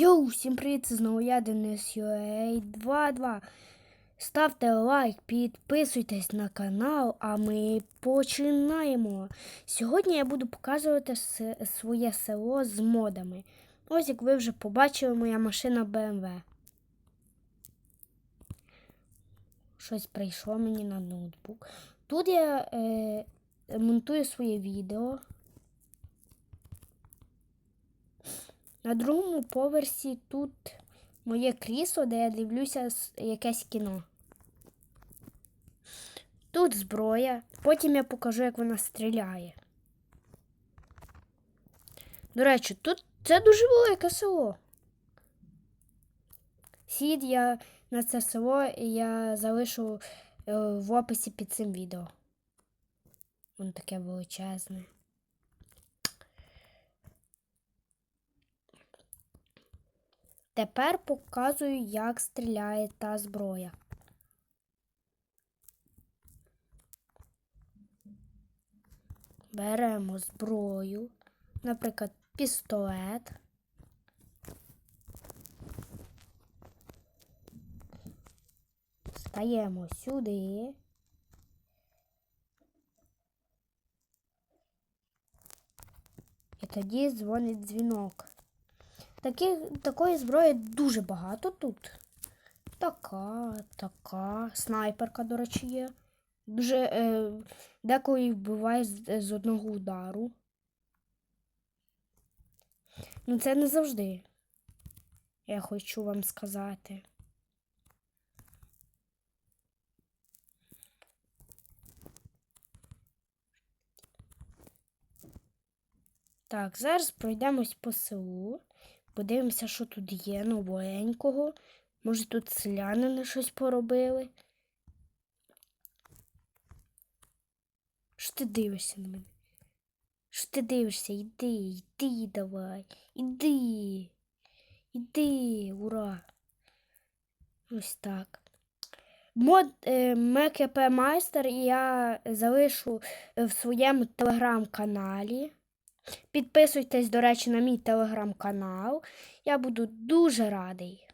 Йоу, всім привіт, це знову я, Денис UA 22. Ставте лайк, підписуйтесь на канал, а ми починаємо. Сьогодні я буду показувати своє село з модами. Ось як ви вже побачили, моя машина BMW. Щось прийшло мені на ноутбук. Тут я е, монтую своє відео. На другому поверсі тут моє крісло, де я дивлюся якесь кіно. Тут зброя. Потім я покажу, як вона стріляє. До речі, тут це дуже велике село. Сід я на це село я залишу е, в описі під цим відео. Воно таке величезне. Тепер показую, як стріляє та зброя. Беремо зброю, наприклад, пістолет. Стаємо сюди. І тоді дзвонить дзвінок. Таких, такої зброї дуже багато тут. Така, така. Снайперка, до речі, є. Дуже е, деколи їх вбиває з, з одного удару. Ну, це не завжди. Я хочу вам сказати. Так, зараз пройдемось по селу. Подивимося, що тут є новенького. Може, тут селянини щось поробили. Що ти дивишся на мене? Що ти дивишся? Іди, йди давай. Іди. Іди, ура. Ось так. Мод е, МКП Майстер я залишу в своєму телеграм-каналі. Підписуйтесь, до речі, на мій телеграм-канал. Я буду дуже радий.